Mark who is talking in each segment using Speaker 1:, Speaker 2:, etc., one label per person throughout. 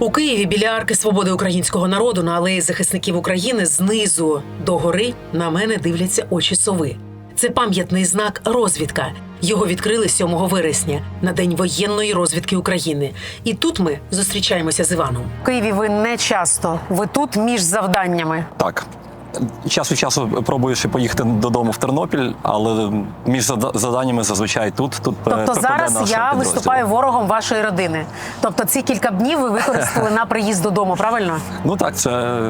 Speaker 1: У Києві біля арки свободи українського народу на алеї захисників України знизу до гори на мене дивляться очі сови. Це пам'ятний знак розвідка. Його відкрили 7 вересня на день воєнної розвідки України. І тут ми зустрічаємося з Іваном.
Speaker 2: В Києві ви не часто. Ви тут між завданнями.
Speaker 3: Так. Час від часу пробуєш і поїхати додому в Тернопіль, але між зада- заданнями зазвичай тут. Тут
Speaker 2: Тобто зараз я виступаю ворогом вашої родини. Тобто ці кілька днів ви використали на приїзд додому, правильно?
Speaker 3: Ну так, це.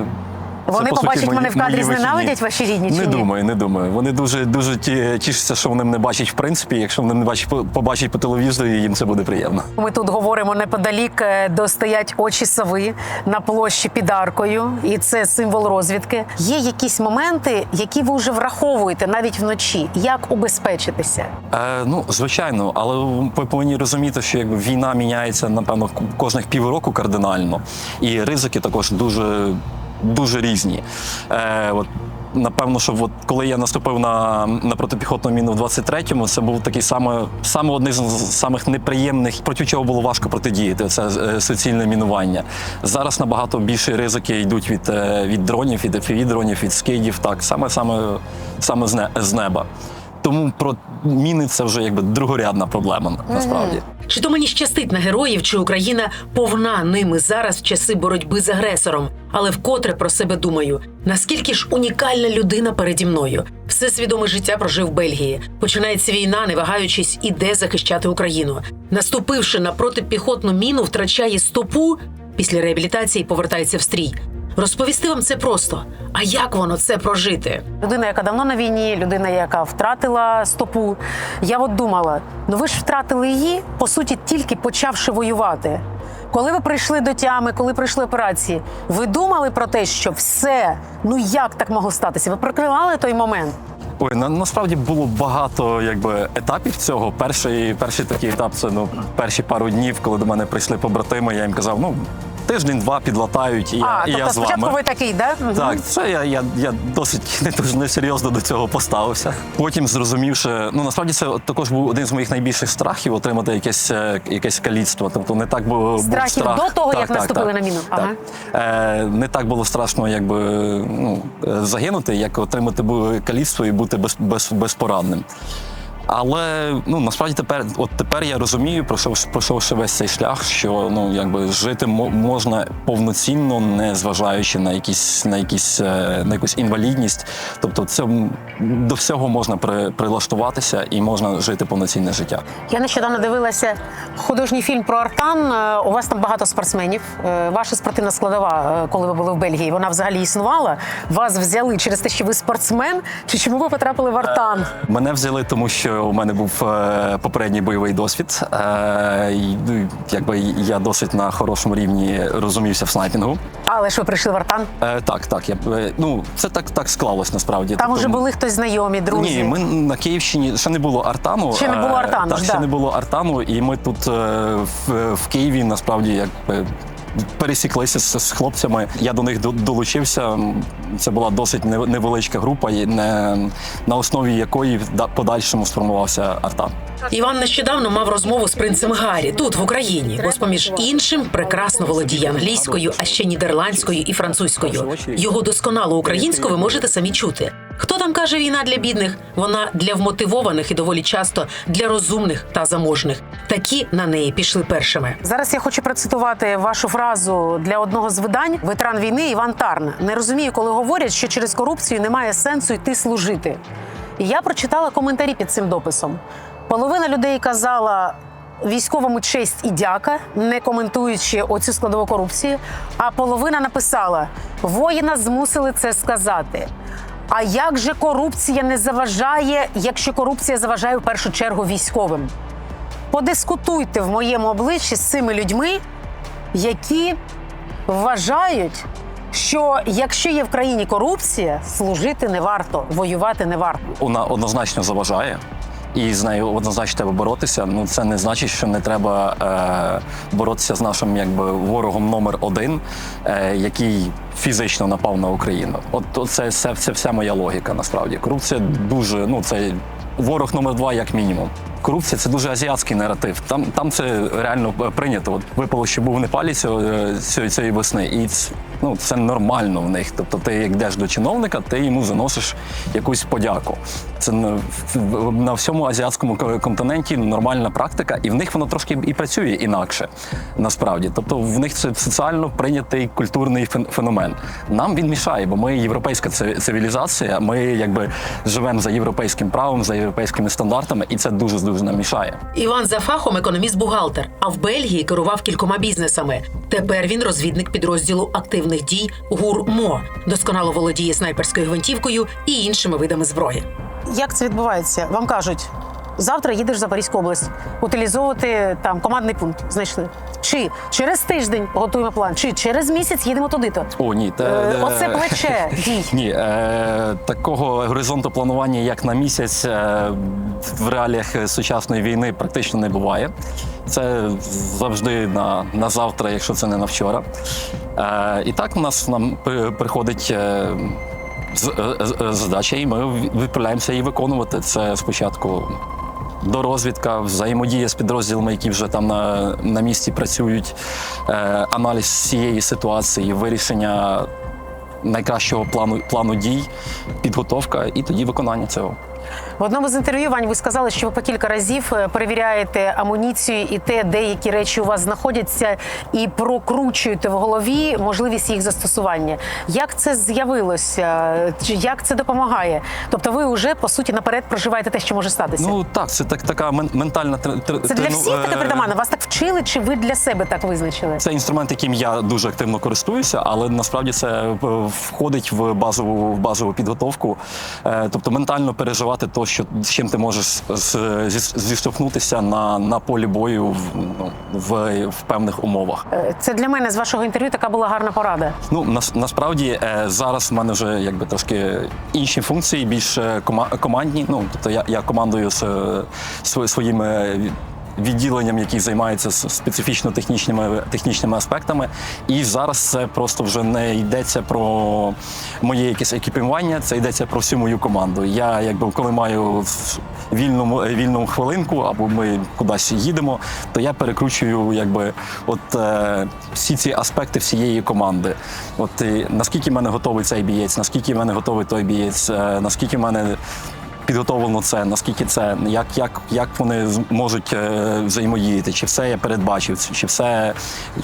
Speaker 2: Вони
Speaker 3: по
Speaker 2: побачать
Speaker 3: мої-
Speaker 2: мене в кадрі,
Speaker 3: мої
Speaker 2: зненавидять ваші рідні чи
Speaker 3: Не
Speaker 2: ні?
Speaker 3: думаю, не думаю. Вони дуже дуже ті- тішаться, що вони мене бачать в принципі. Якщо вони не бачать, по- побачать по телевізору, їм це буде приємно.
Speaker 2: Ми тут говоримо неподалік, е, де стоять очі сови на площі під аркою, і це символ розвідки. Є якісь моменти, які ви вже враховуєте навіть вночі. Як убезпечитися?
Speaker 3: Е, ну, звичайно, але ви повинні розуміти, що якби війна міняється, напевно, кожних півроку кардинально, і ризики також дуже, дуже різні. Е, от, Напевно, що от коли я наступив на, на протипіхотну міну в 23-му, це був такий саме, саме один з самих неприємних, проти чого було важко протидіяти. Це е, суцільне мінування. Зараз набагато більші ризики йдуть від, е, від дронів, від FPV-дронів, від скидів, так, саме, саме, саме з, не, з неба. Тому про міни це вже якби другорядна проблема насправді.
Speaker 1: Чи то мені щастить на героїв, чи Україна повна ними зараз в часи боротьби з агресором, але вкотре про себе думаю: наскільки ж унікальна людина переді мною. Все свідоме життя прожив в Бельгії. Починається війна, не вагаючись, іде захищати Україну. Наступивши на протипіхотну міну, втрачає стопу. Після реабілітації повертається в стрій. Розповісти вам це просто. А як воно це прожити?
Speaker 2: Людина, яка давно на війні, людина, яка втратила стопу. Я от думала: ну ви ж втратили її, по суті, тільки почавши воювати. Коли ви прийшли до тями, коли прийшли операції, ви думали про те, що все, ну як так могло статися? Ви прикривали той момент?
Speaker 3: Ой, на, насправді було багато якби етапів цього. Перший, перший такий етап це ну перші пару днів, коли до мене прийшли побратими. Я їм казав, ну тиждень-два підлатають, і я,
Speaker 2: а,
Speaker 3: і
Speaker 2: тобто
Speaker 3: я з
Speaker 2: спочатку ви такий, да?
Speaker 3: Так, це я, я, я досить не дуже несерйозно до цього поставився. Потім зрозумівши, ну насправді це також був один з моїх найбільших страхів отримати якесь, е, якесь каліцтво. Тобто не так було
Speaker 2: Страхів
Speaker 3: страх.
Speaker 2: до того, як наступили на міну?
Speaker 3: Так. Е, не так було страшно, якби ну, е, загинути, як отримати каліцтво і бути без, без, безпорадним. Але ну насправді тепер, от тепер я розумію, пройшов, пройшовши весь цей шлях, що ну якби жити мо- можна повноцінно, не зважаючи на якісь на якісь е, на якусь інвалідність. Тобто, це до всього можна при, прилаштуватися і можна жити повноцінне життя.
Speaker 2: Я нещодавно дивилася художній фільм про Артан. Е, У вас там багато спортсменів. Е, Ваша спортивна складова, коли ви були в Бельгії, вона взагалі існувала. Вас взяли через те, що ви спортсмен, чи чому ви потрапили в Артан?
Speaker 3: Мене взяли, тому що у мене був е, попередній бойовий досвід. Е, ну, якби я досить на хорошому рівні розумівся в снайпінгу.
Speaker 2: Але ж ви прийшли в Артан.
Speaker 3: Е, так, так, я ну це так, так склалось насправді.
Speaker 2: Там
Speaker 3: Тобто,
Speaker 2: уже були хтось знайомі, друзі.
Speaker 3: Ні, ми на Київщині ще не було Артану.
Speaker 2: Ще не було Артану
Speaker 3: Так, ще
Speaker 2: да.
Speaker 3: не було Артану, і ми тут в, в Києві насправді якби. Пересіклися з, з хлопцями. Я до них до- долучився. Це була досить невеличка група, не, на основі якої в подальшому сформувався Артан.
Speaker 1: Іван нещодавно мав розмову з принцем Гаррі тут, в Україні, бо, поміж іншим, прекрасно володіє англійською, а ще нідерландською і французькою. Його досконалу українську ви можете самі чути. Хто там каже війна для бідних? Вона для вмотивованих і доволі часто для розумних та заможних. Такі на неї пішли першими.
Speaker 2: Зараз я хочу процитувати вашу фразу для одного з видань. Ветеран війни Іван Тарн. Не розумію, коли говорять, що через корупцію немає сенсу йти служити. І я прочитала коментарі під цим дописом. Половина людей казала. Військовому честь і дяка, не коментуючи оцю складову корупції. А половина написала: воїна змусили це сказати. А як же корупція не заважає, якщо корупція заважає в першу чергу військовим? подискутуйте в моєму обличчі з цими людьми, які вважають, що якщо є в країні корупція, служити не варто, воювати не варто.
Speaker 3: Вона однозначно заважає. І з нею однозначно треба боротися. Ну це не значить, що не треба е, боротися з нашим якби ворогом номер один, е, який фізично напав на Україну. От, це, це, це вся моя логіка. Насправді корупція дуже ну це ворог номер два, як мінімум. Корупція це дуже азіатський наратив. Там, там це реально е, прийнято. От випало, що був в Непалі цього, е, цієї, весни, і ну, це нормально в них. Тобто, ти як йдеш до чиновника, ти йому заносиш якусь подяку. Це на, на всьому азіатському континенті нормальна практика, і в них воно трошки і працює інакше. Насправді, тобто в них це соціально прийнятий культурний фен- феномен. Нам він мішає, бо ми європейська цивілізація. Ми якби живемо за європейським правом, за європейськими стандартами, і це дуже дуже нам мішає.
Speaker 1: Іван за фахом економіст-бухгалтер, а в Бельгії керував кількома бізнесами. Тепер він розвідник підрозділу активних дій ГУР-МО, досконало володіє снайперською гвинтівкою і іншими видами зброї.
Speaker 2: Як це відбувається? Вам кажуть, завтра їдеш в Запорізьку область, утилізовувати там командний пункт. Знайшли. Чи через тиждень готуємо план, чи через місяць їдемо туди-то.
Speaker 3: О, ні, те,
Speaker 2: Е, Оце плече дій.
Speaker 3: Ні, е, такого горизонту планування, як на місяць, е, в реаліях сучасної війни практично не буває. Це завжди на, на завтра, якщо це не на вчора. Е, і так у нас нам приходить. Е, е, задача, і ми відправляємося її виконувати. Це спочатку дорозвідка, взаємодія з підрозділами, які вже там на, на місці працюють, е, аналіз цієї ситуації, вирішення найкращого плану, плану дій, підготовка і тоді виконання цього.
Speaker 2: В одному з інтерв'ю Вань, ви сказали, що ви по кілька разів е, перевіряєте амуніцію і те, деякі речі у вас знаходяться, і прокручуєте в голові можливість їх застосування. Як це з'явилося? Як це допомагає? Тобто, ви вже по суті наперед проживаєте те, що може статися.
Speaker 3: Ну так, це так, така ментальна
Speaker 2: це для всіх таке
Speaker 3: е,
Speaker 2: притаманно? Вас так вчили, чи ви для себе так визначили?
Speaker 3: Це інструмент, яким я дуже активно користуюся, але насправді це е, входить в базову в базову підготовку. Тобто ментально переживати то, що з чим ти можеш зі- зіштовхнутися на, на полі бою в, ну, в, в певних умовах.
Speaker 2: Е, Це для мене з вашого інтерв'ю така була гарна порада.
Speaker 3: Ну нас, насправді е, зараз в мене вже якби трошки інші функції, більш е, кома- командні. Ну тобто я, я командую з, своїми відділенням, які займаються специфічно технічними технічними аспектами. І зараз це просто вже не йдеться про моє якесь екіпірування, це йдеться про всю мою команду. Я якби коли маю вільну, вільну хвилинку або ми кудись їдемо, то я перекручую якби от е, всі ці аспекти всієї команди. От і наскільки в мене готовий цей бієць, наскільки в мене готовий той бієць, е, наскільки в мене підготовлено це, наскільки це, як, як, як вони можуть е, взаємодіяти, чи все я передбачив, чи все,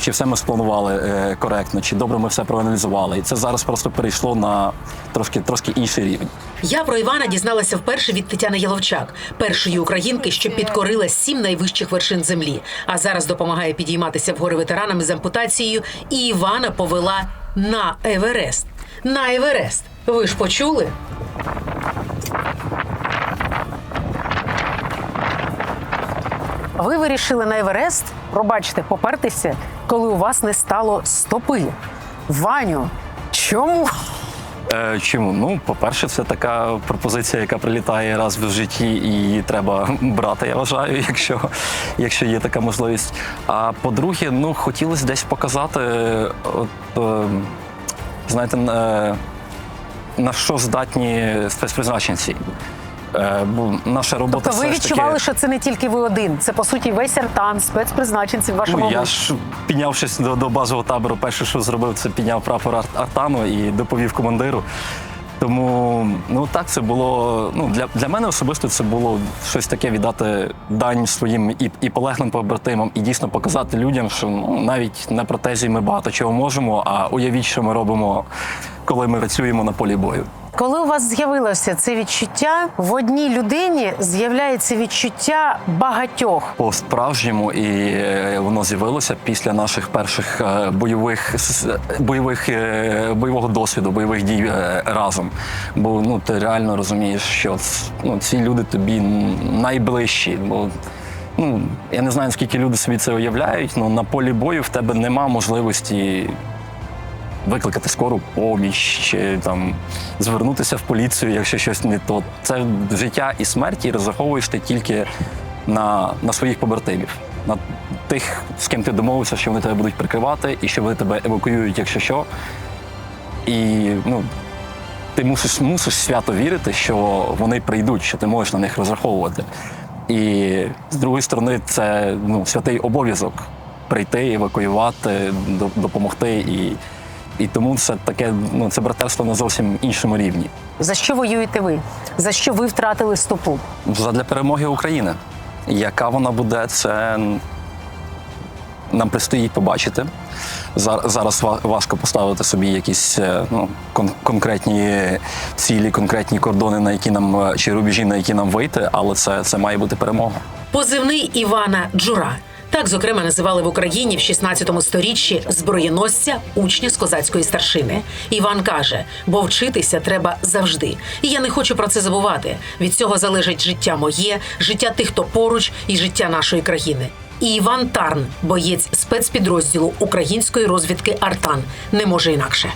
Speaker 3: чи все ми спланували е, коректно, чи добре ми все проаналізували. І це зараз просто перейшло на трошки, трошки інший рівень.
Speaker 1: Я про Івана дізналася вперше від Тетяни Яловчак, першої українки, що підкорила сім найвищих вершин землі, а зараз допомагає підійматися вгори ветеранам з ампутацією. І Івана повела на Еверест. На Еверест. Ви ж почули?
Speaker 2: Ви вирішили на Еверест, пробачте, попертися, коли у вас не стало стопи. Ваню, чому?
Speaker 3: Е, чому? Ну, по-перше, це така пропозиція, яка прилітає раз в житті, і її треба брати, я вважаю, якщо, якщо є така можливість. А по-друге, ну, хотілося десь показати, от, е, знаєте, е, на що здатні спецпризначенці. Е, бо наша робота
Speaker 2: Тобто ви
Speaker 3: все ж
Speaker 2: відчували,
Speaker 3: таки...
Speaker 2: що це не тільки ви один, це по суті весь артан, спецпризначенці в вашому
Speaker 3: Ну, я ж піднявшись до, до базового табору, перше, що зробив, це підняв прапор Ар- Артану і доповів командиру. Тому ну так це було. Ну для, для мене особисто це було щось таке віддати дань своїм і, і полеглим побратимам, і дійсно показати людям, що ну навіть на протезі ми багато чого можемо. А уявіть, що ми робимо, коли ми працюємо на полі бою.
Speaker 2: Коли у вас з'явилося це відчуття, в одній людині з'являється відчуття багатьох.
Speaker 3: По-справжньому, і е, воно з'явилося після наших перших е, бойових бойових е, бойового досвіду, бойових дій разом. Бо ну ти реально розумієш, що ну, ці люди тобі найближчі. Бо ну я не знаю, наскільки люди собі це уявляють, але на полі бою в тебе нема можливості. Викликати скору поміч там звернутися в поліцію, якщо щось не то. Це життя і смерть, і розраховуєш ти тільки на, на своїх побратимів, на тих, з ким ти домовився, що вони тебе будуть прикривати, і що вони тебе евакуюють, якщо що. І ну, ти мусиш, мусиш свято вірити, що вони прийдуть, що ти можеш на них розраховувати. І з другої сторони, це ну, святий обов'язок прийти, евакуювати, допомогти. І, і тому це таке, ну, це братерство на зовсім іншому рівні.
Speaker 4: За що воюєте ви? За що ви втратили стопу?
Speaker 3: Задля перемоги України. Яка вона буде, це нам предстоїть побачити. Зараз важко поставити собі якісь е, ну, кон- конкретні цілі, конкретні кордони, на які нам е, чи рубежі, на які нам вийти, але це, це має бути перемога.
Speaker 2: Позивний Івана Джура. Так, зокрема, називали в Україні в 16 сторіччі зброєносця учня з козацької старшини. Іван каже: бо вчитися треба завжди. І я не хочу про це забувати. Від цього залежить життя моє, життя тих, хто поруч, і життя нашої країни. І Іван Тарн, боєць спецпідрозділу української розвідки Артан, не може інакше.